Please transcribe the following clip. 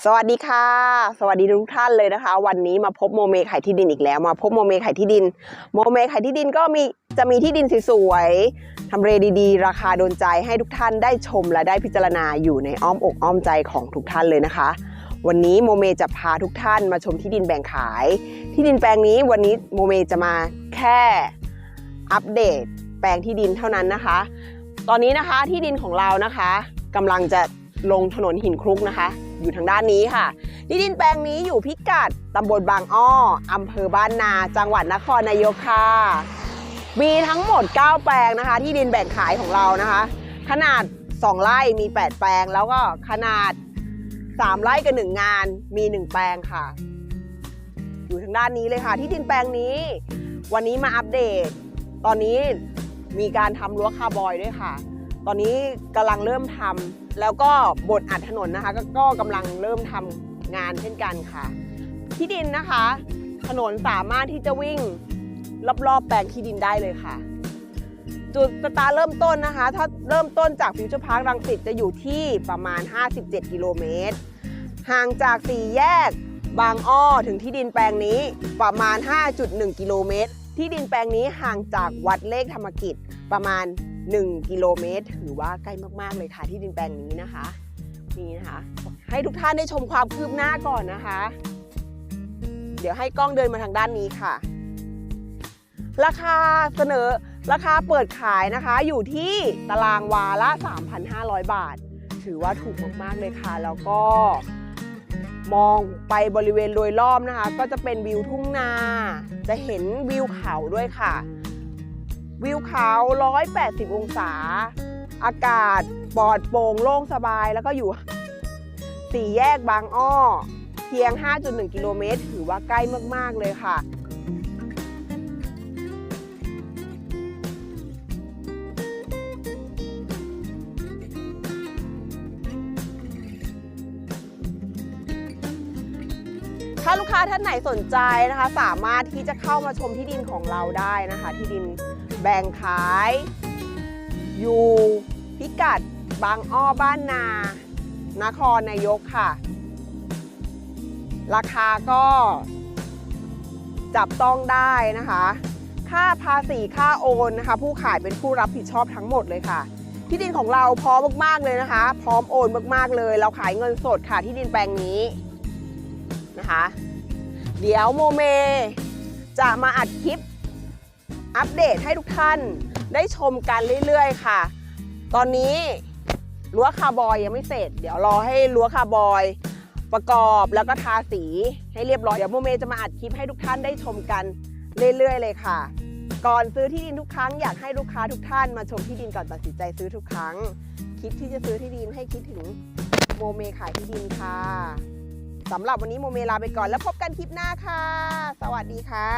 สวัสดีค่ะ สวัสดีทุกท่านเลยนะคะ วันนี้มาพบโมเมขายที่ดินอีกแล้ว มาพบโมเมขายที่ดิน โมเมขายที่ดินก็มีจะมีที่ดินสวยๆทำเลดีๆ ราคาโดนใจให้ทุกท่านได้ชมและได้พิจารณาอยู่ในอ้อมอกอ้อมใจของทุกท่านเลยนะคะ วันนี้โมเมจะพาทุกท่านมาชมที่ดินแบ่งขาย ที่ดินแปลงนี้วันนี้โมเมจะมาแค่อัปเดต แปลงที่ดินเท่านั้นนะคะ ตอนนี้นะคะที่ดินของเรานะคะกำลังจะลงถนนหินคลุกนะคะ อยู่ทางด้านนี้ค่ะที่ดินแปลงนี้อยู่พิกัดตำบลบางอ้ออำเภอบ้านนา จังหวัดนครนายกค่ะมีทั้งหมด 9 แปลงนะคะ ที่ดินแบ่งขายของเรานะคะ ขนาด 2 ไร่มี 8 แปลง แล้วก็ขนาด 3 ไร่กับ1งานมี 1 แปลงค่ะ อยู่ทางด้านนี้เลยค่ะ ที่ดินแปลงนี้ วันนี้มาอัปเดต ตอนนี้มีการทำรั้วคาร์บอยด้วยค่ะ ตอนนี้กำลังเริ่มทำ แล้วก็บดอัดถนนนะคะก็ก็กำลังเริ่มทำงานเช่นกันค่ะ ที่ดินนะคะ ถนนสามารถที่จะวิ่งรอบๆแปลงที่ดินได้เลยค่ะ จุดสตาร์เริ่มต้นนะคะ ถ้าเริ่มต้นจากฟิวเจอร์พาร์ครังสิตจะอยู่ที่ประมาณ 57 กิโลเมตร ห่างจากสี่แยกบางอ้อถึงที่ดินแปลงนี้ประมาณ 5.1 กิโลเมตร ที่ดินแปลงนี้ห่างจากวัดเลขธรรมกิจประมาณ 1 กิโลเมตร ถือว่าใกล้มากๆเลยค่ะ ที่ดินแปลงนี้นะคะนี่นะคะ ให้ทุกท่านได้ชมความคืบหน้าก่อนนะคะ เดี๋ยวให้กล้องเดินมาทางด้านนี้ค่ะ ราคาเสนอราคาเปิดขายนะคะ อยู่ที่ตารางวาละ 3,500 บาท ถือว่าถูกมากๆเลยค่ะ แล้วก็ มองไปบริเวณโดยรอบนะคะ ก็จะเป็นวิวทุ่งนา จะเห็นวิวเขาด้วยค่ะ วิวเขา 180 องศา อากาศปลอดโปร่งโล่งสบายแล้วก็อยู่สี่แยกบางอ้อ เพียง 5.1 กิโลเมตร ถือว่าใกล้มาก ๆ เลยค่ะ ถ้าลูกค้าท่านไหนสนใจนะคะ สามารถที่จะเข้ามาชมที่ดินของเราได้นะคะ ที่ดินแบ่งขาย อยู่พิกัดบางอ้อบ้านนา นครนายกค่ะ ราคาก็จับต้องได้นะคะ ค่าภาษีค่าโอนนะคะ ผู้ขายเป็นผู้รับผิดชอบทั้งหมดเลยค่ะ ที่ดินของเราพร้อมมากๆเลยนะคะ พร้อมโอนมากๆเลย เราขายเงินสดค่ะที่ดินแปลงนี้ นะคะ เดี๋ยวโมเม จะมาอัดคลิป อัปเดตให้ทุกท่านได้ชมกันเรื่อยๆค่ะ ตอนนี้รั้วคาบอยยังไม่เสร็จ เดี๋ยวรอให้รั้วคาบอยประกอบแล้วก็ทาสีให้เรียบร้อย เดี๋ยวโมเมจะมาอัดคลิปให้ทุกท่านได้ชมกันเรื่อยๆ เลยค่ะ ก่อนซื้อที่ดินทุกครั้งอยากให้ลูกค้าทุกท่านมาชมที่ดินก่อนตัดสินใจซื้อทุกครั้ง คิดที่จะซื้อที่ดินให้คิดถึงโมเมขายที่ดินค่ะ สำหรับวันนี้โมเมลาไปก่อนแล้วพบกันคลิปหน้าค่ะ สวัสดีค่ะ